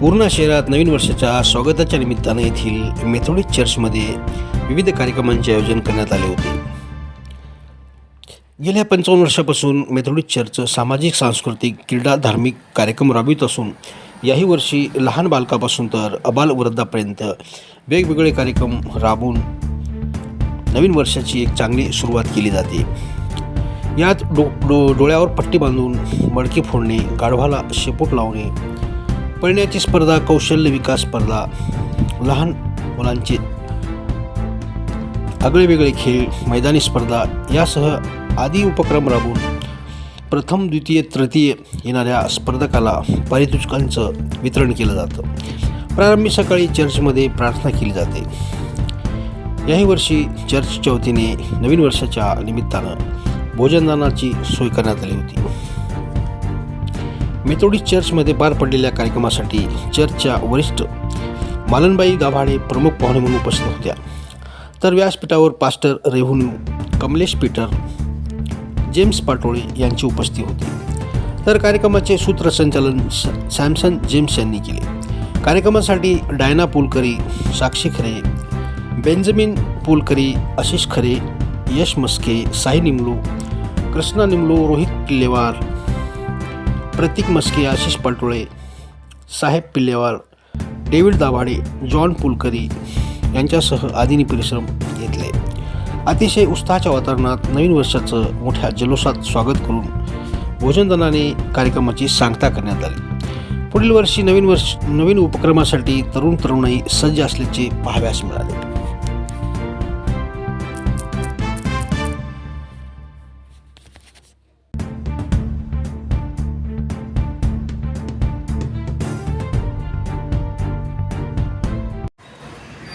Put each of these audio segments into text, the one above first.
पूर्णा शहरात नवीन वर्षाच्या स्वागताच्या निमित्तानं येथील मेथोडिक चर्चमध्ये विविध कार्यक्रमांचे आयोजन करण्यात आले होते. गेल्या पंचावन्न वर्षापासून मेथोडिक चर्च सामाजिक सांस्कृतिक क्रीडा धार्मिक कार्यक्रम राबवित असून याही वर्षी लहान बालकापासून तर अबाल वृद्धापर्यंत वेगवेगळे कार्यक्रम राबवून नवीन वर्षाची एक चांगली सुरुवात केली जाते. यात डो डो डोळ्यावर पट्टी बांधून मडकी फोडणे गाढवाला शेपूट लावणे पळण्याची स्पर्धा कौशल्य विकास स्पर्धा लहान मुलांचे आगळेवेगळे खेळ मैदानी स्पर्धा यासह आदी उपक्रम राबवून प्रथम द्वितीय तृतीय येणाऱ्या स्पर्धकाला पारितोषिकांचं वितरण केलं जातं. प्रारंभी सकाळी चर्चमध्ये प्रार्थना केली जाते. याही वर्षी चर्चच्या वतीने नवीन वर्षाच्या निमित्तानं भोजनदानाची सोय करण्यात आली होती. मेथोडिस्ट चर्चमध्ये पार पडलेल्या कार्यक्रमासाठी चर्चच्या वरिष्ठ मालनबाई गाभाडे प्रमुख पाहुणे म्हणून उपस्थित होत्या. तर व्यासपीठावर pastor revenue Kamlesh Peter James Patole यांची उपस्थिती होती. तर कार्यक्रमाचे सूत्रसंचालन सॅमसन जेम्स यांनी केले. कार्यक्रमासाठी डायना पुलकरी साक्षी खरे बेंजमिन पुलकरी आशिष खरे यश मस्के साई निमलू कृष्णा निमलू रोहित किल्लेवार प्रतीक मस्के आशिष पाटोळे साहेब पिल्लेवार डेव्हिड दाभाडे जॉन पुलकरी यांच्यासह आदिनी परिश्रम घेतले. अतिशय उत्साहाच्या वातावरणात नवीन वर्षाचं मोठ्या जल्लोषात स्वागत करून भोजनदानाने कार्यक्रमाची सांगता करण्यात आली. पुढील वर्षी नवीन वर्ष नवीन उपक्रमासाठी तरुण तरुणाई सज्ज असल्याचे पाहाव्यास मिळाले.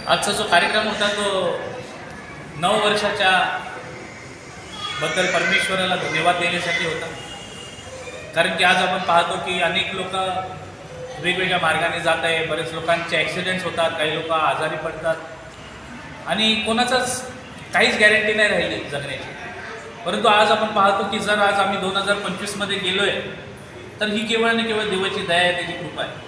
आजचा जो कार्यक्रम होता तो नऊ वर्षाच्या बद्दल परमेश्वराला धन्यवाद देण्यासाठी होता. कारण की आज आपण पाहतो की अनेक लोक वेगवेगळ्या मार्गाने जात आहे. बरेच लोकांचे ॲक्सिडेंट्स होतात काही लोक आजारी पडतात. आणि कोणाचाच काहीच गॅरंटी नाही राहिली जगण्याची. परंतु आज आपण पाहतो की जर आज आम्ही दोन हजार पंचवीसमध्ये गेलो आहे तर ही केवळ आणि केवळ देवाची दया आहे त्याची कृपा आहे.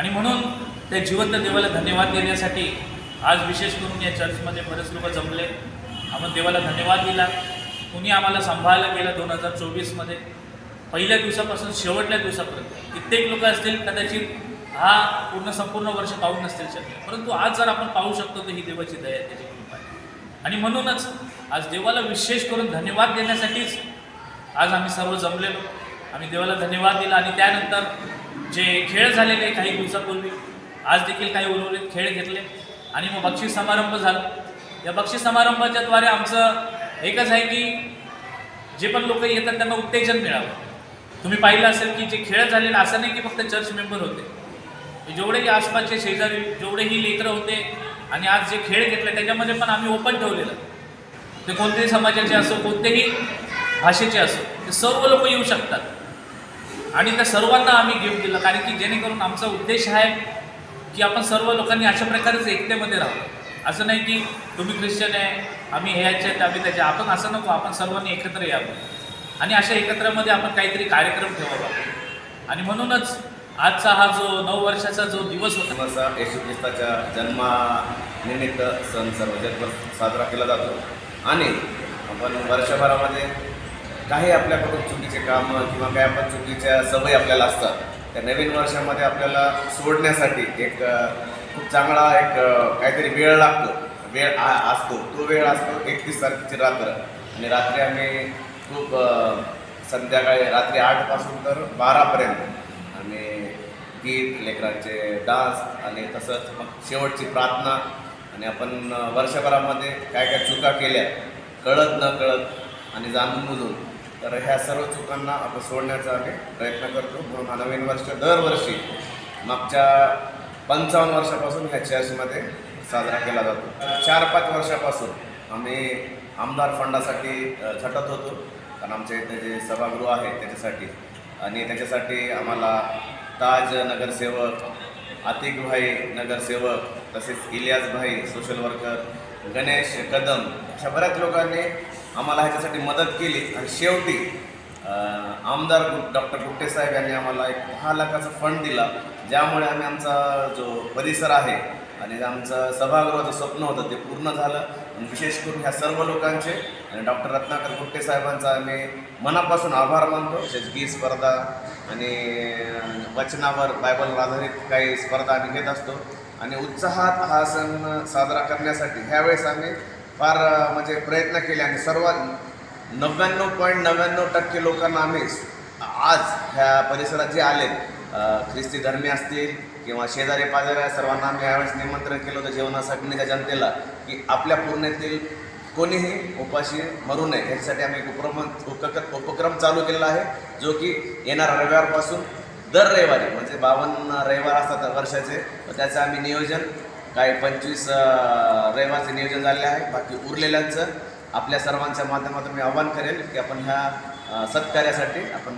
आणि म्हणून त्या जिवंत देवाला धन्यवाद देण्यासाठी आज विशेष करून या चर्चमध्ये बरेच लोक जमले. आपण देवाला धन्यवाद दिला. कुणी आम्हाला सांभाळायला गेलं दोन हजार चोवीसमध्ये? पहिल्या दिवसापासून शेवटल्या दिवसापर्यंत. कित्येक लोक असतील कदाचित हा पूर्ण संपूर्ण वर्ष पाहू नसतील शकले. परंतु आज जर आपण पाहू शकतो तर ही देवाची दया आहे त्याची कृपा आहे. आणि म्हणूनच आज देवाला विशेष करून धन्यवाद देण्यासाठीच आज आम्ही सर्व जमलेलो. आम्ही देवाला धन्यवाद दिला आणि त्यानंतर जे खेळ झालेले काही दिवसापूर्वी आज देखील काही उर्वरित खेळ घेतले आणि मग बक्षीस समारंभ झाला. या बक्षीस समारंभाच्याद्वारे आमचं एकच आहे की जे पण लोक येतात त्यांना उत्तेजन मिळावं. तुम्ही पाहिलं असेल की जे खेळ झालेलं असं नाही की फक्त चर्च मेंबर होते. जेवढेही आसपासचे शेजारी जेवढेही लेकरं होते आणि आज जे खेळ घेतले त्याच्यामध्ये पण आम्ही ओपन ठेवलेलं. ते कोणत्याही समाजाचे असो कोणतेही भाषेचे असो ते सर्व लोक येऊ शकतात. आणि त्या सर्वांना आम्ही गिफ्ट दिलं. कारण की जेणेकरून आमचा उद्देश आहे की आपण सर्व लोकांनी अशा प्रकारेच एकतेमध्ये राहू असं नाही की तुम्ही ख्रिश्चन आहे आम्ही हे याचे आहेत आम्ही त्याचे आपण असं नको आपण सर्वांनी एकत्र यावं. आणि अशा एकत्रमध्ये आपण काहीतरी कार्यक्रम ठेवावा. आणि म्हणूनच आजचा हा जो नऊ वर्षाचा जो दिवस होता. येशू ख्रिस्ताच्या जन्मानिमित्त सण सर्व जगभर साजरा केला जातो. आणि आपण वर्षभरामध्ये काही आपल्याकडून चुकीचे कामं किंवा काय आपण चुकीच्या सवयी आपल्याला असतात त्या नवीन वर्षामध्ये आपल्याला सोडण्यासाठी एक खूप चांगला एक काहीतरी वेळ लागतो. वेळ आ- असतो. तो वेळ असतो एकतीस तारखेची रात्र. आणि रात्री आम्ही खूप संध्याकाळी रात्री आठपासून तर बारापर्यंत आणि गीत लेकरांचे डान्स आणि तसंच मग शेवटची प्रार्थना आणि आपण वर्षभरामध्ये काय काय चुका केल्या कळत न कळत आणि जाणून बुजून तर ह्या सर्व चुकांना आपण सोडण्याचा आम्ही प्रयत्न करतो. म्हणून हा नवीन वर्ष दरवर्षी मागच्या पंचावन्न वर्षापासून ह्या चर्चमध्ये साजरा केला जातो. चार पाच वर्षापासून आम्ही आमदार फंडासाठी झटत होतो. कारण आमच्या इथे जे सभागृह आहे त्याच्यासाठी. आणि त्याच्यासाठी आम्हाला ताज नगरसेवक आतिकभाई नगरसेवक तसेच इलियासभाई सोशल वर्कर गणेश कदम अशा बऱ्याच लोकांनी आम्हाला ह्याच्यासाठी मदत केली. आणि शेवटी आमदार डॉक्टर गुट्टे साहेब यांनी आम्हाला एक दहा लाखाचा फंड दिला. ज्यामुळे आम्ही आमचा जो परिसर आहे आणि आमचं सभागृहाचं स्वप्न होतं ते पूर्ण झालं. आणि विशेष करून ह्या सर्व लोकांचे आणि डॉक्टर रत्नाकर गुट्टे साहेबांचा आम्ही मनापासून आभार मानतो. तसेच गीत स्पर्धा आणि वचनावर बायबलवर आधारित काही स्पर्धा आम्ही घेत असतो. आणि उत्साहात हा सण साजरा करण्यासाठी ह्यावेळेस आम्ही फार म्हणजे प्रयत्न केले आणि सर्वात नव्याण्णव पॉईंट नव्याण्णव टक्के लोकांना आम्ही आज ह्या परिसरात जे आलेत ख्रिस्ती धर्मी असतील किंवा शेजारी पाजाऱ्या सर्वांना आम्ही यावेळेस निमंत्रण केलं होतं जेवणासाठीच्या जनतेला की आपल्या पूर्णेतील कोणीही उपाशी मरू नये याच्यासाठी आम्ही उपक्रम उपक्रम उपक्रम चालू केलेला आहे जो की येणाऱ्या रविवारपासून दर रविवारी म्हणजे बावन्न रविवार असतात वर्षाचे तर त्याचं आम्ही नियोजन काही पंचवीस रविवारचं नियोजन झालेले आहे. बाकी उरलेल्यांचं आपल्या सर्वांच्या माध्यमातून मी आवाहन करेल की आपण ह्या सत्कार्यासाठी आपण